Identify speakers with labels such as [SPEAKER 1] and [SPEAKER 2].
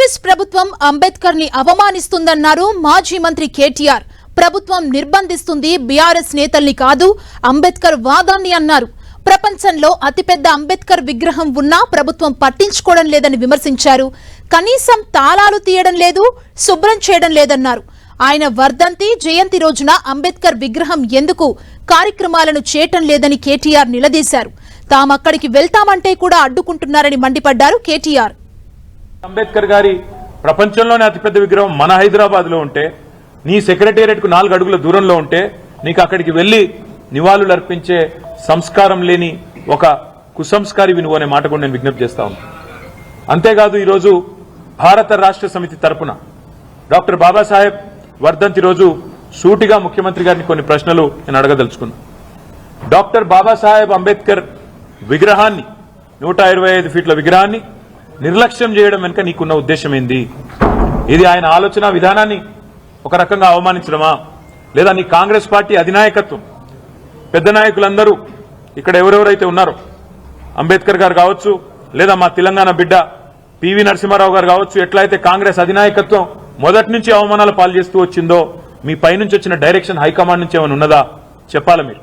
[SPEAKER 1] కాంగ్రెస్ ప్రభుత్వం అంబేద్కర్ని అవమానిస్తుందన్నారు మాజీ మంత్రి కేటీఆర్. ప్రభుత్వం నిర్బంధిస్తుంది బీఆర్ఎస్ నేతల్ని కాదు అంబేద్కర్ వాదాన్ని అన్నారు. ప్రపంచంలో అతిపెద్ద అంబేద్కర్ విగ్రహం ఉన్నా ప్రభుత్వం పట్టించుకోవడం లేదని విమర్శించారు. కనీసం తాళాలు తీయడం లేదు శుభ్రం చేయడం లేదన్నారు. ఆయన వర్ధంతి జయంతి రోజున అంబేద్కర్ విగ్రహం ఎందుకు కార్యక్రమాలను చేయటం లేదని కేటీఆర్ నిలదీశారు. తామక్కడికి వెళ్తామంటే కూడా అడ్డుకుంటున్నారని మండిపడ్డారు కేటీఆర్.
[SPEAKER 2] అంబేద్కర్ గారి ప్రపంచంలోనే అతిపెద్ద విగ్రహం మన హైదరాబాద్లో ఉంటే నీ సెక్రటేరియట్కు నాలుగు అడుగుల దూరంలో ఉంటే నీకు అక్కడికి వెళ్ళి నివాళులు అర్పించే సంస్కారం లేని ఒక కుసంస్కారి వినువు అనే మాట కూడా నేను విజ్ఞప్తి చేస్తా ఉన్నాను అంతేకాదు ఈరోజు భారత రాష్ట్ర సమితి తరపున డాక్టర్ బాబాసాహెబ్ వర్ధంతి రోజు సూటిగా ముఖ్యమంత్రి గారిని కొన్ని ప్రశ్నలు నేను అడగదలుచుకున్నా. డాక్టర్ బాబాసాహెబ్ అంబేద్కర్ విగ్రహాన్ని నూట ఇరవై ఐదు ఫీట్ల విగ్రహాన్ని నిర్లక్ష్యం చేయడం వెనుక నీకున్న ఉద్దేశం ఏంది ఇది ఆయన ఆలోచన విధానాన్ని ఒక రకంగా అవమానించడమా? లేదా నీ కాంగ్రెస్ పార్టీ అధినాయకత్వం? పెద్ద నాయకులందరూ ఇక్కడ ఎవరెవరైతే ఉన్నారో? అంబేద్కర్ గారు కావచ్చు లేదా మా తెలంగాణ బిడ్డ పివి నరసింహారావు గారు కావచ్చు ఎట్లయితే కాంగ్రెస్ అధినాయకత్వం మొదటి నుంచి అవమానాలు పాలు చేస్తూ వచ్చిందో మీ పైనుంచి వచ్చిన డైరెక్షన్ హైకమాండ్ నుంచి ఏమైనా ఉన్నదా? చెప్పాలి మీరు?